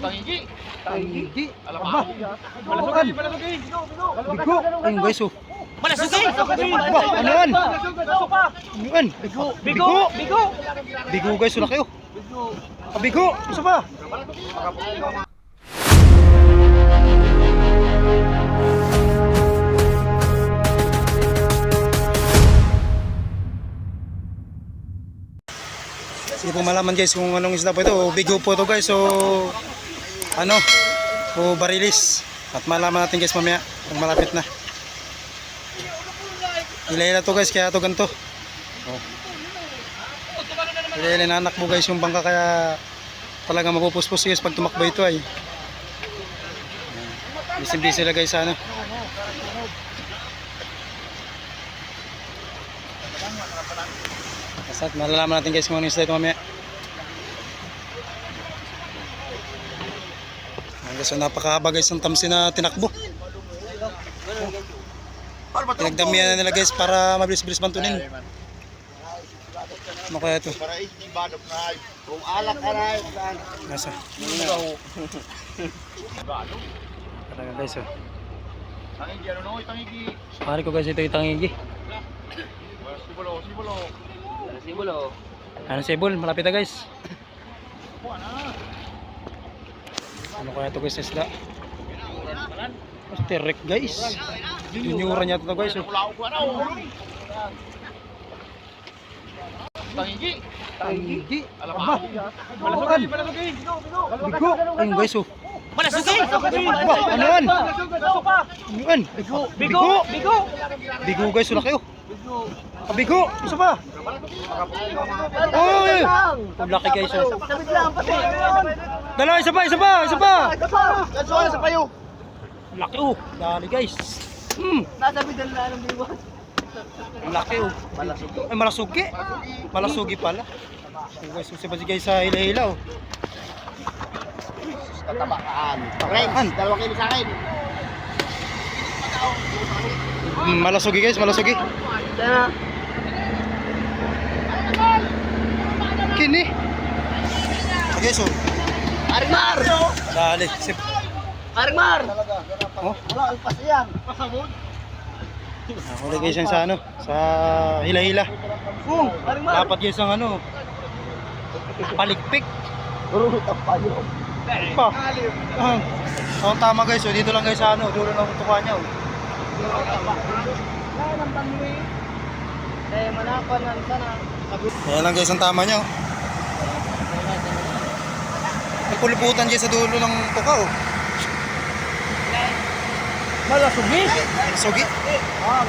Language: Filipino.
Tangigi. Tangigi. Alam Aba. Malasugay, malasugay. Bigo. Ayun guys oh. Malasugay. Ba, ano yan? Ano yan? Bigo. Bigo. Bigo. Bigo guys, wala kayo. Ah, bigo. Isa ba? Hindi po malaman guys kung anong isda po ito. Bigo po ito guys. So, ano? O barilis. At malaman natin guys mamaya kung malapit na. Ilay to guys, kaya to ganito. Oh. Ilay nanak mo guys yung bangka kaya talaga mapupuspos guys pag tumakbo ito ay. Busy-busy sila guys ano. Kasat, malalaman natin guys kung ano yung ito mamaya. Guys, so napakahaba guys ng tamsi na tinakbo. Pinagdamihan na nila guys para mabilis-bilis bantunin. Ano kaya ito? Kung alak ka na ay. Nasa? Talaga guys oh. Tangigi, ano no? Tangigi. Pare ko guys ito yung tangigi. Sibulo, sibulo. Simulo. Ano sibol? Malapit na guys. Ano kaya ito guys isda? Terek guys. Juniora niya ito guys oh. Tangigi. Tangigi. Alam. Malasugay, malasugay. Bigo. Ayun guys oh. Malasugay. Aba, ano yan? Ano yan? Bigo. Bigo. Bigo. Bigo guys, wala kayo. Ah, bigo. Isa ba? Oy! Ang laki guys oh. Sabit lang pati. Dalawa, isa pa, isa pa, isa pa. Kasuhan sa payo. Ang laki oh. Dali guys. Hmm. Nasabit lang lang ng biwas. Ang laki oh. Ay, malasugi. Malasugi pala. Oh, guys, so, si guys sa hila-hila oh. Tatabaan. Friends, dalawa kilo sa akin. Hmm, malasugi guys, malasugi. Sana. Kini. Okay, so. Armar! Dali. Sip. Armar! Oh. Wala, alpas yan. Guys yan sa ano, sa hila-hila. Kung, Armar! Dapat guys ang ano, palikpik. Puro tapayo. Pa. Ah. Oh, tama guys, oh, dito lang guys sa ano, dulo ng tuka niya. Oh. Kaya. Ayan lang guys ang tama niya. Oh. May puluputan guys sa dulo ng tuka oh. Malasugi? Sugi. Ah,